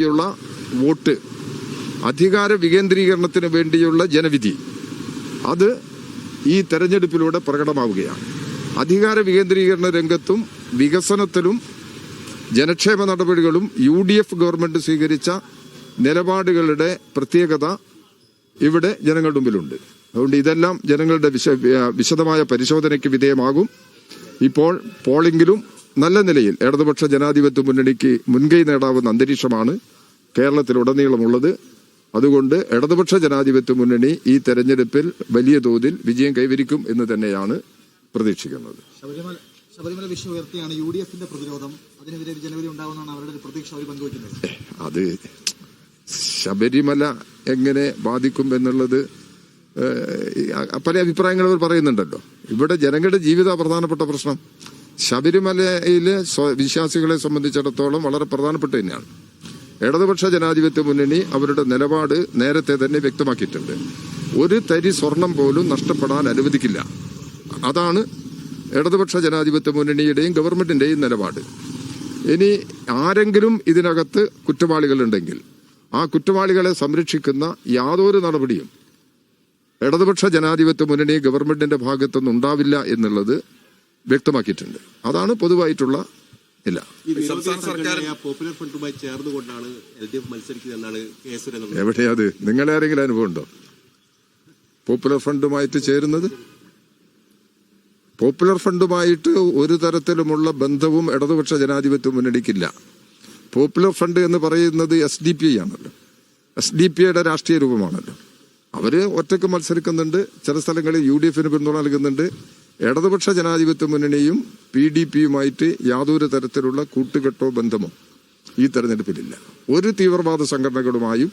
യുള്ള വോട്ട് അധികാര വികേന്ദ്രീകരണത്തിന് വേണ്ടിയുള്ള ജനവിധി. അത് ഈ തെരഞ്ഞെടുപ്പിലൂടെ പ്രകടമാവുകയാണ്. അധികാര വികേന്ദ്രീകരണ രംഗത്തും വികസനത്തിലും ജനക്ഷേമ നടപടികളും യു ഡി എഫ് ഗവൺമെന്റ് സ്വീകരിച്ച നിലപാടുകളുടെ പ്രത്യേകത ഇവിടെ ജനങ്ങളുടെ മുമ്പിലുണ്ട്. അതുകൊണ്ട് ഇതെല്ലാം ജനങ്ങളുടെ വിശദമായ പരിശോധനയ്ക്ക് വിധേയമാകും. ഇപ്പോൾ പോളിംഗിലും നല്ല നിലയിൽ ഇടതുപക്ഷ ജനാധിപത്യ മുന്നണിക്ക് മുൻകൈ നേടാവുന്ന അന്തരീക്ഷമാണ് കേരളത്തിലുടനീളമുള്ളത്. അതുകൊണ്ട് ഇടതുപക്ഷ ജനാധിപത്യ മുന്നണി ഈ തെരഞ്ഞെടുപ്പിൽ വലിയ തോതിൽ വിജയം കൈവരിക്കും എന്ന് തന്നെയാണ് പ്രതീക്ഷിക്കുന്നത്. ശബരിമല ശബരിമല വിഷയം ഉയർത്തിയാണ് യു ഡി എഫിന്റെ പ്രതിരോധം അതിനെതിരെ അവരുടെ ഒരു പ്രതീക്ഷ. അവർ പങ്കുവയ്ക്കുന്നത്. അത് ശബരിമല എങ്ങനെ ബാധിക്കും എന്നുള്ളത് പല അഭിപ്രായങ്ങൾ അവർ പറയുന്നുണ്ടല്ലോ. ഇവിടെ ജനങ്ങളുടെ ജീവിത പ്രധാനപ്പെട്ട പ്രശ്നം. ശബരിമലയിലെ വിശ്വാസികളെ സംബന്ധിച്ചിടത്തോളം വളരെ പ്രധാനപ്പെട്ട തന്നെയാണ്. ഇടതുപക്ഷ ജനാധിപത്യ മുന്നണി അവരുടെ നിലപാട് നേരത്തെ തന്നെ വ്യക്തമാക്കിയിട്ടുണ്ട്. ഒരു തരി സ്വർണം പോലും നഷ്ടപ്പെടാൻ അനുവദിക്കില്ല. അതാണ് ഇടതുപക്ഷ ജനാധിപത്യ മുന്നണിയുടെയും ഗവൺമെന്റിന്റെയും നിലപാട്. ഇനി ആരെങ്കിലും ഇതിനകത്ത് കുറ്റവാളികളുണ്ടെങ്കിൽ ആ കുറ്റവാളികളെ സംരക്ഷിക്കുന്ന യാതൊരു നടപടിയും ഇടതുപക്ഷ ജനാധിപത്യ മുന്നണി ഗവൺമെന്റിന്റെ ഭാഗത്തുനിന്ന് ഉണ്ടാവില്ല എന്നുള്ളത് വ്യക്തമാക്കിയിട്ടുണ്ട്. അതാണ് പൊതുവായിട്ടുള്ള ഇല്ല പോപ്പുലർ ഫ്രണ്ടുമായി ചേർന്നുകൊണ്ടാണ് എൽ ഡി എഫ് മത്സരിക്കുന്നത് എന്നാണ് കെ സുരേന്ദ്രൻ നിങ്ങളെ ആരെങ്കിലും അനുഭവം ഉണ്ടോ? പോപ്പുലർ ഫണ്ടുമായിട്ട് ചേരുന്നത്? പോപ്പുലർ ഫണ്ടുമായിട്ട് ഒരു തരത്തിലുമുള്ള ബന്ധവും ഇടതുപക്ഷ ജനാധിപത്യ മുന്നണിക്കില്ല. പോപ്പുലർ ഫണ്ട് എന്ന് പറയുന്നത് എസ് ഡി പി ഐ ആണല്ലോ. എസ് ഡി പി ഐയുടെ രാഷ്ട്രീയ രൂപമാണല്ലോ. അവർ ഒറ്റയ്ക്ക് മത്സരിക്കുന്നുണ്ട്. ചില സ്ഥലങ്ങളിൽ യു ഡി എഫിന് പിന്തുണ നൽകുന്നുണ്ട്. ഇടതുപക്ഷ ജനാധിപത്യ മുന്നണിയും പി ഡി പിയുമായിട്ട് യാതൊരു തരത്തിലുള്ള കൂട്ടുകെട്ടോ ബന്ധമോ ഈ തെരഞ്ഞെടുപ്പിലില്ല. ഒരു തീവ്രവാദ സംഘടനകളുമായും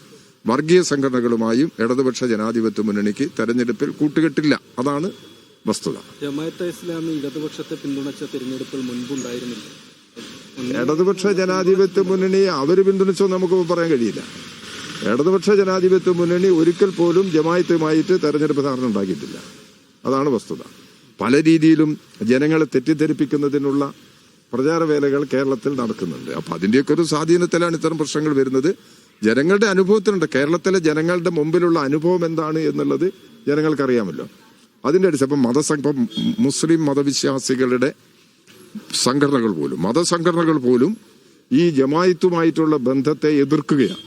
വർഗീയ സംഘടനകളുമായും ഇടതുപക്ഷ ജനാധിപത്യ മുന്നണിക്ക് തെരഞ്ഞെടുപ്പിൽ കൂട്ടുകെട്ടില്ല. അതാണ് വസ്തുത. ജമാഅത്തെ ഇസ്ലാമി ഇടതുപക്ഷത്തെ പിന്തുണച്ച തിരഞ്ഞെടുപ്പിൽ മുൻപുണ്ടായിരുന്നില്ല. ഇടതുപക്ഷ ജനാധിപത്യ മുന്നണി അവർ പിന്തുണച്ചോ നമുക്ക് പറയാൻ കഴിയില്ല. ഇടതുപക്ഷ ജനാധിപത്യ മുന്നണി ഒരിക്കൽ പോലും ജമായത്തുമായിട്ട് തെരഞ്ഞെടുപ്പ് ധാരണ ഉണ്ടാക്കിയിട്ടില്ല. അതാണ് വസ്തുത. പല രീതിയിലും ജനങ്ങളെ തെറ്റിദ്ധരിപ്പിക്കുന്നതിനുള്ള പ്രചാരവേലകൾ കേരളത്തിൽ നടക്കുന്നുണ്ട്. അപ്പൊ അതിന്റെയൊക്കെ ഒരു സ്വാധീനത്തിലാണ് ഇത്തരം പ്രശ്നങ്ങൾ വരുന്നത്. ജനങ്ങളുടെ അനുഭവത്തിനുണ്ട്. കേരളത്തിലെ ജനങ്ങളുടെ മുമ്പിലുള്ള അനുഭവം എന്താണ് എന്നുള്ളത് ജനങ്ങൾക്കറിയാമല്ലോ. അതിന്റെ അടിസ്ഥാനം ഇപ്പം മതസംഘം മുസ്ലിം മതവിശ്വാസികളുടെ സംഘടനകൾ പോലും മതസംഘടനകൾ പോലും ഈ ജമായത്തുമായിട്ടുള്ള ബന്ധത്തെ എതിർക്കുകയാണ്.